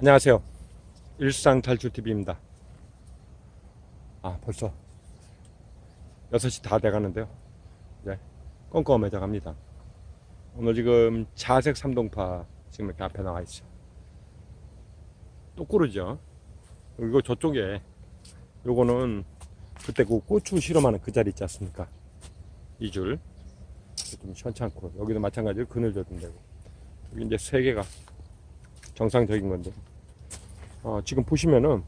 안녕하세요. 일상 탈출TV입니다. 아, 벌써 6시 다 돼가는데요. 이제 껌껌해져 갑니다. 오늘 지금 자색 삼동파 지금 이렇게 앞에 나와. 또 꾸르죠. 그리고 저쪽에 요거는 그때 그 고추 실험하는 그 자리 있지 않습니까? 이 줄. 좀 시원찮고 여기도 마찬가지로 그늘져도 되고 여기 이제 세 개가 정상적인 건데. 어, 지금 보시면은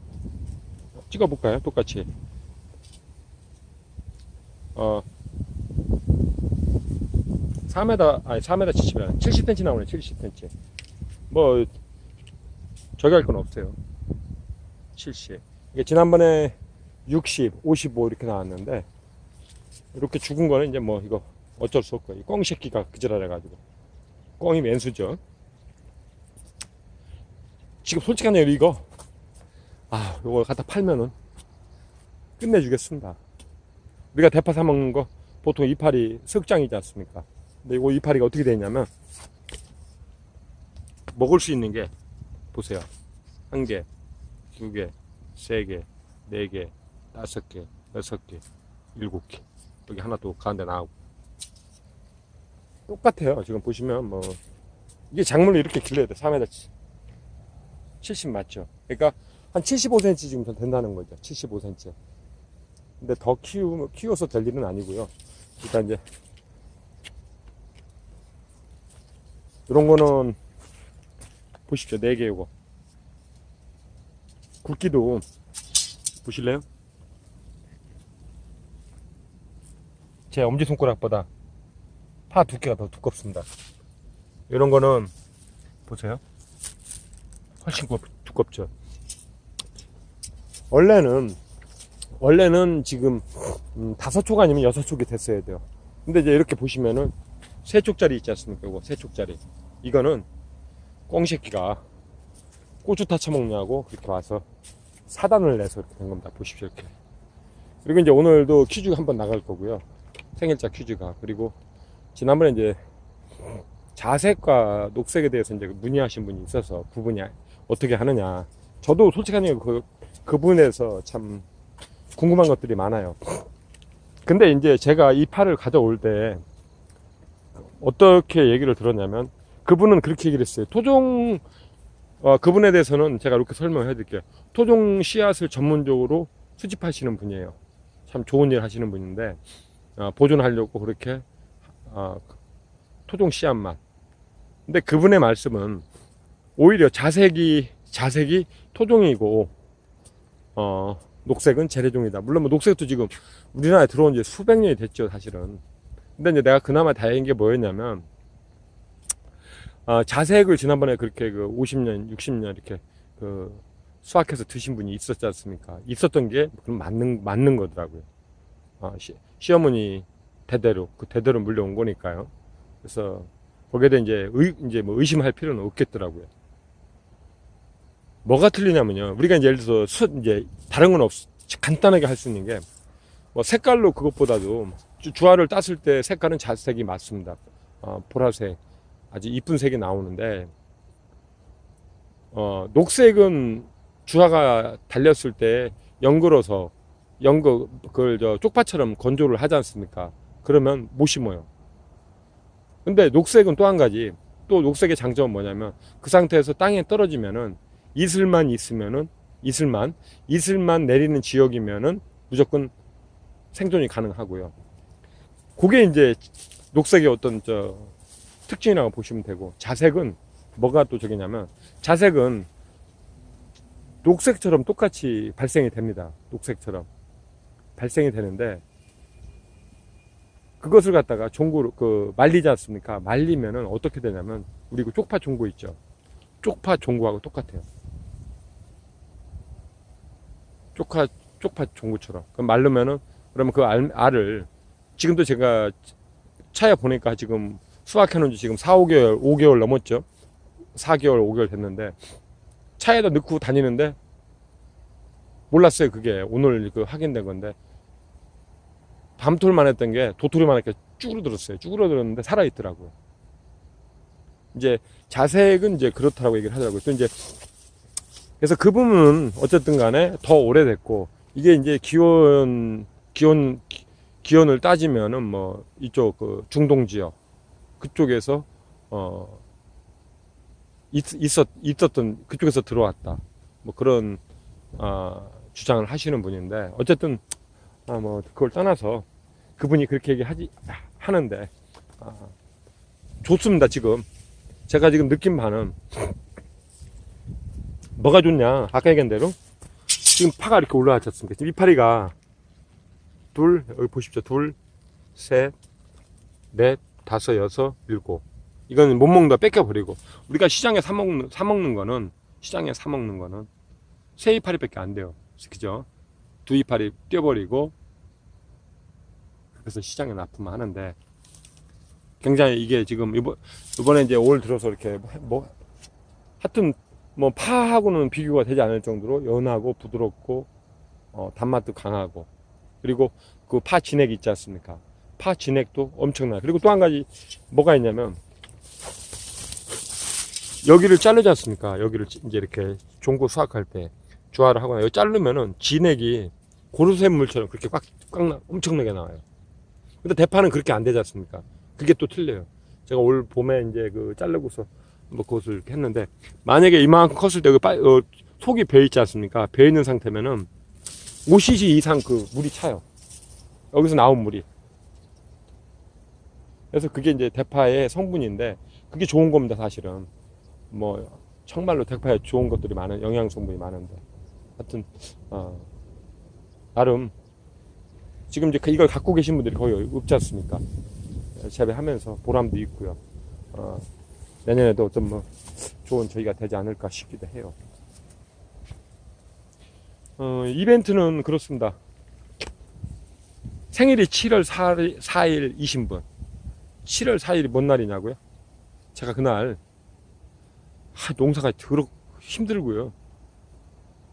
찍어볼까요? 똑같이. 어 4m 아니 4m 70이야. 70cm 나오네 70cm 뭐 저기 할 건 없어요. 70 이게 지난번에 60 55 이렇게 나왔는데 이렇게 죽은 거는 이제 뭐 이거 어쩔 수 없고 이 꽁새끼가 그지랄해 가지고. 꽁이 맨수죠 지금 솔직한 얘기로 이거. 아 이거 갖다 팔면은 끝내주겠습니다. 우리가 대파 사 먹는 거 보통 이파리 석장이지 않습니까? 근데 이거 이파리가 어떻게 되냐면 먹을 수 있는 게 보세요. 한 개, 두 개, 세 개, 네 개, 다섯 개, 여섯 개, 일곱 개. 여기 하나 또 가운데 나오고. 똑같아요 지금 보시면. 뭐 이게 작물을 이렇게 길러야 돼 3m 70 맞죠? 그러니까 한 75cm 지금 더 된다는 거죠. 75cm. 근데 더 키우, 키워서 될 일은 아니고요. 일단 이제 이런 거는 보십시오. 4개 이거. 굵기도 보실래요? 제 엄지손가락보다 파 두께가 더 두껍습니다. 이런 거는 보세요. 훨씬 두껍- 두껍죠. 원래는 원래는 지금 음, 다섯 촉 아니면 여섯 촉이 됐어야 돼요. 근데 이제 이렇게 보시면은 세 촉짜리 있지 않습니까? 이거 세 촉짜리. 이거는 꽁새끼가 고추 타쳐 먹냐고 그렇게 와서 사단을 내서 이렇게 된 겁니다. 보십시오 이렇게. 그리고 이제 오늘도 퀴즈가 한번 나갈 거고요. 생일자 퀴즈가 그리고 지난번에 이제 자색과 녹색에 대해서 이제 문의하신 분이 있어서 구분이 어떻게 하느냐. 저도 솔직하게 그, 그 부분에서 참 궁금한 것들이 많아요. 근데 이제 제가 이 팔을 가져올 때 어떻게 얘기를 들었냐면 그분은 그렇게 얘기를 했어요. 토종, 어, 그분에 대해서는 제가 이렇게 설명을 해드릴게요. 토종 씨앗을 전문적으로 수집하시는 분이에요. 참 좋은 일 하시는 분인데, 어, 보존하려고 그렇게, 어, 토종 씨앗만. 근데 그분의 말씀은 오히려 자색이 자색이 토종이고 어 녹색은 재래종이다. 물론 뭐 녹색도 지금 우리나라에 들어온 지 수백 년이 됐죠, 사실은. 근데 이제 내가 그나마 다행인 게 뭐였냐면 어, 자색을 지난번에 그렇게 그 50년, 60년 이렇게 그 수확해서 드신 분이 있었지 않습니까? 있었던 게 그럼 맞는 맞는 거더라고요. 어, 시, 시어머니 대대로 그 대대로 물려온 거니까요. 그래서 거기에 대해 이제 의, 이제 뭐 의심할 필요는 없겠더라고요. 뭐가 틀리냐면요. 우리가 예를 들어서 수, 이제 다른 건 없, 간단하게 할 수 있는 게 뭐 색깔로 그것보다도 주- 주화를 땄을 때 색깔은 자색이 맞습니다. 어, 보라색 아주 이쁜 색이 나오는데 어, 녹색은 주화가 달렸을 때 연글어서 연거 그걸 저 쪽파처럼 건조를 하지 않습니까? 그러면 못 심어요. 근데 녹색은 또 한 가지 또 녹색의 장점은 뭐냐면 그 상태에서 땅에 떨어지면은 이슬만 있으면은 이슬만 이슬만 내리는 지역이면은 무조건 생존이 가능하고요. 그게 이제 녹색의 어떤 저 특징이라고 보시면 되고 자색은 뭐가 또 저기냐면 자색은 녹색처럼 똑같이 발생이 됩니다. 녹색처럼 발생이 되는데 그것을 갖다가 종구로 그 말리지 않습니까? 말리면은 어떻게 되냐면 우리 그 쪽파 종구 있죠. 쪽파 종구하고 똑같아요. 쪽파 쪽파 종구처럼. 그럼 말르면은 그러면 그 알, 알을 지금도 제가 차에 보니까 지금 수확해 놓은 지 지금 4, 5개월, 5개월 넘었죠. 4개월, 5개월 됐는데 차에다 넣고 다니는데 몰랐어요. 그게 오늘 그 확인된 건데 밤톨만 했던 게 도토리만 이렇게 쭈그러들었어요. 쭈그러들었는데 살아있더라고요. 이제 자색은 이제 그렇다고 얘기를 하더라고요. 또 이제 그래서 그 부분은 어쨌든 간에 더 오래됐고 이게 이제 기온 기온 기온을 따지면은 뭐 이쪽 그 중동 지역 그쪽에서 어 있, 있었 있었던 그쪽에서 들어왔다. 뭐 그런 아 주장을 하시는 분인데 어쨌든 아뭐 그걸 떠나서 그분이 그렇게 얘기하지 하는데 아, 좋습니다 지금. 제가 지금 느낀 바는 뭐가 좋냐? 아까 얘기한 대로 지금 파가 이렇게 올라왔지 않습니까? 지금 이파리가 둘 여기 보십시오. 둘셋넷 다섯 여섯 일곱. 이거는 못 먹는다 뺏겨버리고. 우리가 시장에 사 먹는 사 먹는 거는 시장에 사 먹는 거는 세 이파리밖에 안 돼요. 그죠? 두 이파리 떼버리고 그래서 시장에 납품을 하는데 굉장히 이게 지금 이번 이번에 이제 올 들어서 이렇게 뭐 하여튼 뭐 파하고는 비교가 되지 않을 정도로 연하고 부드럽고 어, 단맛도 강하고 그리고 그 파 진액 있지 않습니까? 파 진액도 엄청나. 그리고 또 한 가지 뭐가 있냐면 여기를 자르지 않습니까? 여기를 이제 이렇게 종고 수확할 때 주화를 하거나 여기 자르면은 진액이 고르쇠물처럼 그렇게 꽉, 꽉 나, 엄청나게 나와요. 근데 대파는 그렇게 안 되지 않습니까? 그게 또 틀려요. 제가 올 봄에 이제 그 자르고서 뭐 그것을 이렇게 했는데 만약에 이만큼 컸을 때그 어, 속이 배 있지 않습니까? 배 있는 상태면은 5cc 이상 그 물이 차요. 여기서 나온 물이. 그래서 그게 이제 대파의 성분인데 그게 좋은 겁니다, 사실은. 뭐 정말로 대파에 좋은 것들이 많은 영양 성분이 많은데 하여튼 어, 나름 지금 이제 그 이걸 갖고 계신 분들이 거의 없지 않습니까? 재배하면서 보람도 있고요. 어, 내년에도 좀뭐 좋은 저희가 되지 않을까 싶기도 해요. 어, 이벤트는 그렇습니다. 생일이 7월 4일, 4일이신 분. 7월 4일이 뭔 날이냐고요? 제가 그날 하, 농사가 더럽 힘들고요.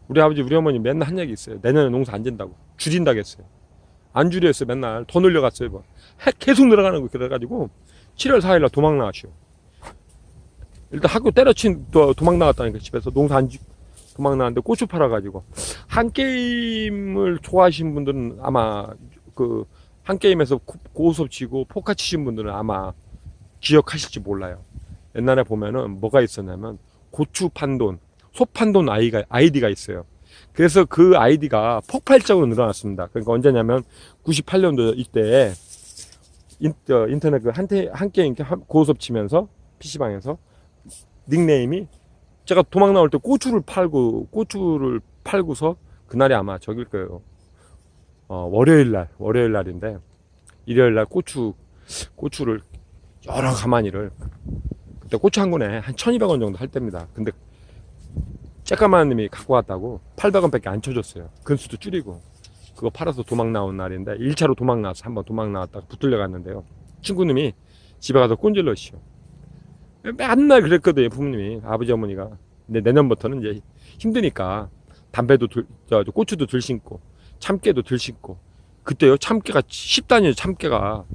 우리 아버지, 우리 어머니 맨날 한 얘기 있어요. 내년에 농사 안 된다고. 줄인다고 했어요. 안 줄였어요, 맨날. 더 늘려갔어요, 뭐. 해- 계속 늘어가는 거 그래가지고 7월 4일날 도망 나가시오. 일단 학교 때려친 또 도망 나갔다니까 집에서 농사 안 지, 도망 나갔는데 고추 팔아가지고 한 게임을 좋아하시는 분들은 아마 그 한 게임에서 고- 고수업 치고 포카 치신 분들은 아마 기억하실지 몰라요. 옛날에 보면은 뭐가 있었냐면 고추 판돈, 소 판돈 아이가 아이디가 있어요. 그래서 그 아이디가 폭발적으로 늘어났습니다. 그러니까 언제냐면 98년도 이때 인, 어, 인터넷 그 한테 한 게임 한- 고수업 치면서 PC방에서 닉네임이 제가 도망 나올 때 고추를 팔고 고추를 팔고서 그날이 아마 저길 거예요. 어, 월요일 날, 월요일 날인데 일요일 날 고추 고추를 여러 가마니를 그때 고추 한 군에 한 1,200원 정도 할 때입니다. 근데 쬐까만 님이 갖고 왔다고 800원밖에 안 쳐줬어요. 근수도 줄이고 그거 팔아서 도망 나온 날인데 1차로 도망 나와서 한번 도망 나왔다가 붙들려 갔는데요. 친구님이 집에 가서 꼰질러시오. 맨날 그랬거든요, 부모님이. 아버지, 어머니가. 근데 내년부터는 이제 힘드니까 담배도 들, 저, 저 고추도 들 심고, 참깨도 들 심고. 그때요, 참깨가 10단위에요, 참깨가.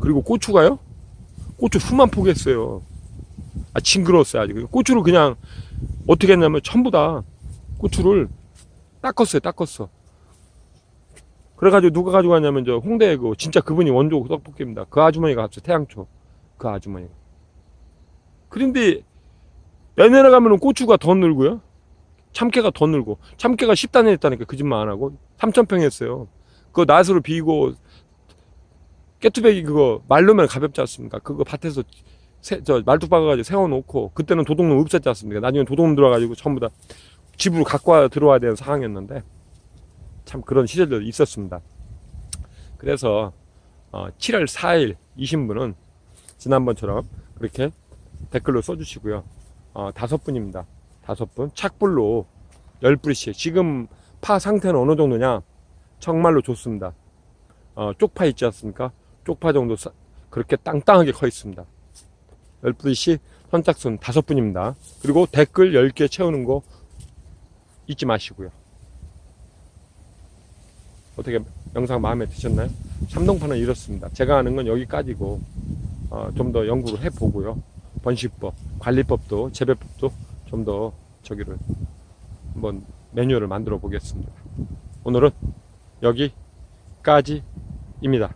그리고 고추가요? 고추 후만 포기했어요. 아, 징그러웠어요, 아직. 고추를 그냥 어떻게 했냐면 전부 다 고추를 닦았어요, 닦았어. 그래가지고 누가 가지고 왔냐면 저 홍대 그 진짜 그분이 원조 떡볶이입니다. 그 아주머니가 갔어요, 태양초. 그 아주머니가. 그런데 내년에 가면은 고추가 더 늘고요. 참깨가 더 늘고 참깨가 10단위 했다니까 거짓말 안 하고 3,000평 했어요. 그거 낫으로 비고 깨투백이 그거 말르면 가볍지 않습니까? 그거 밭에서 새, 저 말뚝 박아가지고 세워놓고 그때는 도둑놈 없었지 않습니까? 나중에 도둑놈 들어와가지고 전부 다 집으로 갖고 와 들어와야 되는 상황이었는데 참 그런 시절도 있었습니다. 그래서 어, 7월 4일 이신 분은 지난번처럼 그렇게 댓글로 써주시고요. 어, 다섯 분입니다. 다섯 분. 착불로 열 뿌리씩. 지금 파 상태는 어느 정도냐? 정말로 좋습니다. 어, 쪽파 있지 않습니까? 쪽파 정도 사- 그렇게 땅땅하게 커 있습니다. 열 뿌리씩 선착순 다섯 분입니다. 그리고 댓글 10개 채우는 거 잊지 마시고요. 어떻게 영상 마음에 드셨나요? 삼동파는 이렇습니다. 제가 아는 건 여기까지고 어, 좀 더 연구를 해보고요. 번식법, 관리법도, 재배법도 좀 더 저기를 한번 매뉴얼을 만들어 보겠습니다. 오늘은 여기까지입니다.